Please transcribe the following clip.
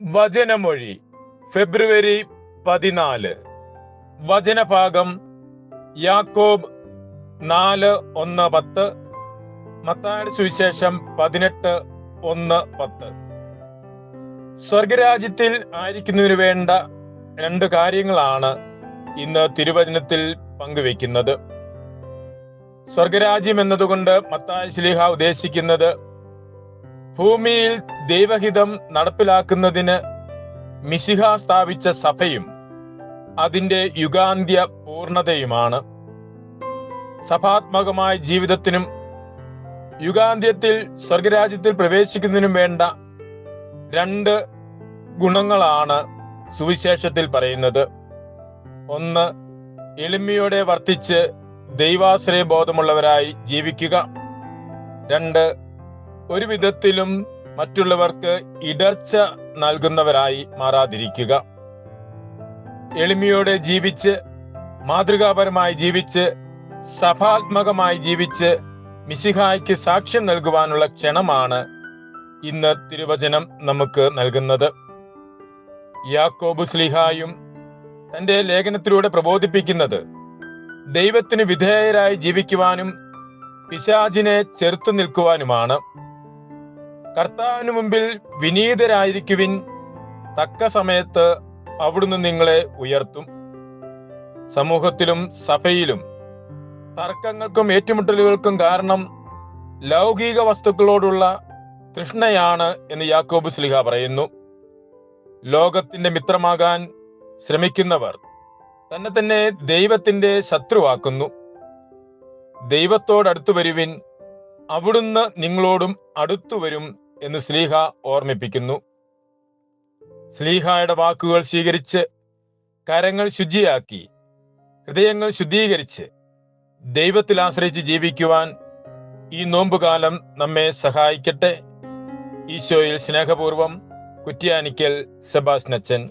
വചനമൊഴി ഫെബ്രുവരി പതിനാല്. വചനഭാഗം യാക്കോബ് നാല് ഒന്ന് പത്ത്. മത്തായുടെ സുവിശേഷം പതിനെട്ട് ഒന്ന് പത്ത്. സ്വർഗരാജ്യത്തിൽ ആയിരിക്കുന്നതിന് വേണ്ട രണ്ട് കാര്യങ്ങളാണ് ഇന്ന് തിരുവചനത്തിൽ പങ്കുവെക്കുന്നത് സ്വർഗരാജ്യം എന്നതുകൊണ്ട് മത്തായ ശ്ലീഹ ഉദ്ദേശിക്കുന്നത് ഭൂമിയിൽ ദൈവഹിതം നടപ്പിലാക്കുന്നതിന് മിശിഹ സ്ഥാപിച്ച സഭയും അതിന്റെ യുഗാന്ത്യ പൂർണതയുമാണ്. സഭാത്മകമായ ജീവിതത്തിനും യുഗാന്ത്യത്തിൽ സ്വർഗരാജ്യത്തിൽ പ്രവേശിക്കുന്നതിനും വേണ്ട രണ്ട് ഗുണങ്ങളാണ് സുവിശേഷത്തിൽ പറയുന്നത്. ഒന്ന് എളിമയോടെ വർത്തിച്ച് ദൈവാശ്രയ ബോധമുള്ളവരായി ജീവിക്കുക. രണ്ട് ഒരു വിധത്തിലും മറ്റുള്ളവർക്ക് ഇടർച്ച നൽകുന്നവരായി മാറാതിരിക്കുക. എളിമയോടെ ജീവിച്ച് മാതൃകാപരമായി ജീവിച്ച് സഭാത്മകമായി ജീവിച്ച് മിശിഹായ്ക്ക് സാക്ഷ്യം നൽകുവാനുള്ള ക്ഷണമാണ് ഇന്ന് തിരുവചനം നമുക്ക് നൽകുന്നത്. യാക്കോബു സ്ലിഹായും തന്റെ ലേഖനത്തിലൂടെ പ്രബോധിപ്പിക്കുന്നത് ദൈവത്തിന് വിധേയരായി ജീവിക്കുവാനും പിശാചിനെ ചെറുത്തു നിൽക്കുവാനുമാണ്. കർത്താവിന് മുമ്പിൽ വിനീതരായിരിക്കുവിൻ. തക്ക സമയത്ത് അവിടുന്ന് നിങ്ങളെ ഉയർത്തും. സമൂഹത്തിലും സഭയിലും തർക്കങ്ങൾക്കും ഏറ്റുമുട്ടലുകൾക്കും കാരണം ലൗകിക വസ്തുക്കളോടുള്ള തൃഷ്ണയാണ് എന്ന് യാക്കോബ് സ്ലിഹ പറയുന്നു. ലോകത്തിന്റെ മിത്രമാകാൻ ശ്രമിക്കുന്നവർ തന്നെ തന്നെ ദൈവത്തിന്റെ ശത്രുവാക്കുന്നു. ദൈവത്തോടടുത്തു വരുവിൻ. അവിടുന്ന് നിങ്ങളോടും അടുത്തു വരും എന്ന് സ്ലീഹ ഓർമ്മിപ്പിക്കുന്നു. സ്ലീഹായുടെ വാക്കുകൾ സ്വീകരിച്ച് കരങ്ങൾ ശുചിയാക്കി ഹൃദയങ്ങൾ ശുദ്ധീകരിച്ച് ദൈവത്തിൽ ആശ്രയിച്ച് ജീവിക്കുവാൻ ഈ നോമ്പുകാലം നമ്മെ സഹായിക്കട്ടെ. ഈശോയിൽ സ്നേഹപൂർവം കുറ്റ്യാനിക്കൽ സെബാസ്നച്ചൻ